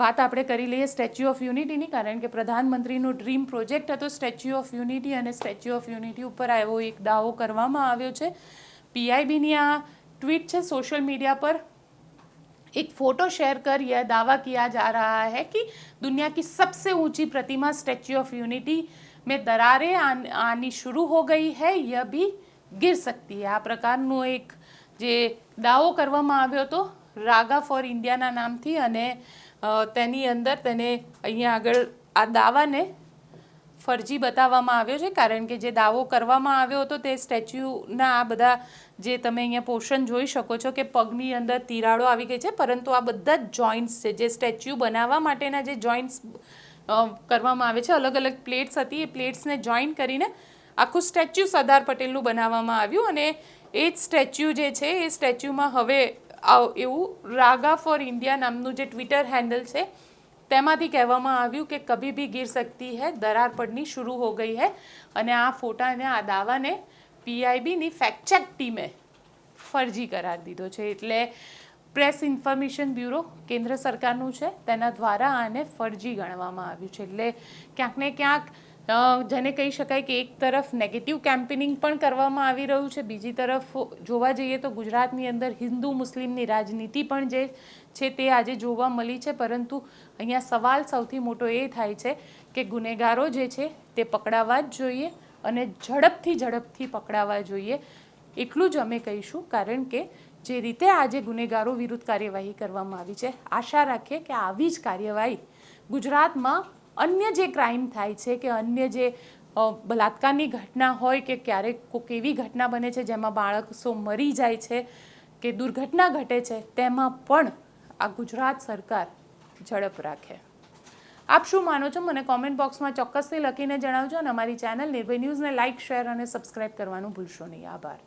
વાત આપણે કરી લઈએ સ્ટેચ્યુ ઓફ યુનિટીની કારણ કે પ્રધાનમંત્રીનો ડ્રીમ પ્રોજેક્ટ હતો સ્ટેચ્યુ ઓફ યુનિટી અને સ્ટેચ્યુ ઓફ યુનિટી ઉપર એવો એક દાવો કરવામાં આવ્યો છે પીઆઈબીની આ ट्वीट છે सोशल मीडिया पर एक फोटो शेयर कर यह दावा किया जा रहा है कि दुनिया की सबसे ऊंची प्रतिमा स्टैच्यू ऑफ यूनिटी में दरारें आन, आनी शुरू हो गई है यह भी गिर सकती है આ પ્રકારનો એક જે દાવો કરવામાં આવ્યો હતો રાગા ફોર ઇન્ડિયાના નામથી અને તેની અંદર તેને અહીંયા આગળ આ દાવાને ફરજી બતાવવામાં આવ્યો છે. કારણ કે જે દાવો કરવામાં આવ્યો હતો તે સ્ટેચ્યુના આ બધા જે તમે અહીંયા પોર્શન જોઈ શકો છો કે પગની અંદર તિરાડો આવી ગઈ છે. પરંતુ આ બધા જ જોઈન્ટ્સ છે, જે સ્ટેચ્યુ બનાવવા માટેના જે જોઈન્ટ્સ કરવામાં આવે છે. અલગ અલગ પ્લેટ્સ હતી. એ પ્લેટ્સને જોઈન કરીને આખું સ્ટેચ્યુ સરદાર પટેલનું બનાવવામાં આવ્યું. અને એ જ સ્ટેચ્યુ જે છે, એ સ્ટેચ્યુમાં હવે એવું રાગા ફોર ઇન્ડિયા નામનું જે ટ્વિટર હેન્ડલ છે, તેમાંથી કહેવામાં આવ્યું કે કભી ભી ગીર સકતી હૈ, દરાર પડની શરૂ હો ગઈ હૈ. અને આ ફોટાને આ દાવાને પીઆઈબીની ફેક્ચેક ટીમે ફરજી કરાર દીધો છે. એટલે પ્રેસ ઇન્ફોર્મેશન બ્યુરો કેન્દ્ર સરકારનું છે, તેના દ્વારા આને ફરજી ગણવામાં આવ્યું છે. એટલે ક્યાંક ને ક્યાંક જેને કહી શકાય કે એક તરફ નેગેટિવ કેમ્પેનિંગ પણ કરવામાં આવી રહ્યું છે, બીજી તરફ જોવા જઈએ તો ગુજરાતની અંદર હિન્દુ મુસ્લિમની રાજનીતિ પણ જે છે તે આજે જોવા મળી છે, પરંતુ અહીંયા સવાલ સૌથી મોટો એ થાય છે કે ગુનેગારો જે છે તે પકડાવા જ જોઈએ અને ઝડપથી ઝડપથી પકડાવા જોઈએ. એટલું જ અમે કહીશું, કારણ કે જે રીતે આજે ગુનેગારો વિરુદ્ધ કાર્યવાહી કરવામાં આવી છે, આશા રાખીએ કે આવી જ કાર્યવાહી ગુજરાતમાં અન્ય જે ક્રાઇમ થાય છે કે અન્ય જે બલાત્કારની ઘટના હોય કે ક્યારેક કોઈક એવી ઘટના બને છે જેમાં બાળકો મરી જાય છે કે દુર્ઘટના ઘટે છે, તેમાં પણ આ ગુજરાત સરકાર ઝડપ રાખે. આપ શું માનો છો? મને કોમેન્ટ બોક્સમાં ચોક્કસથી લખીને જણાવજો અને અમારી ચેનલ નિર્ભય ન્યૂઝને લાઇક શેર અને સબસ્ક્રાઇબ કરવાનું ભૂલશો નહીં. આભાર.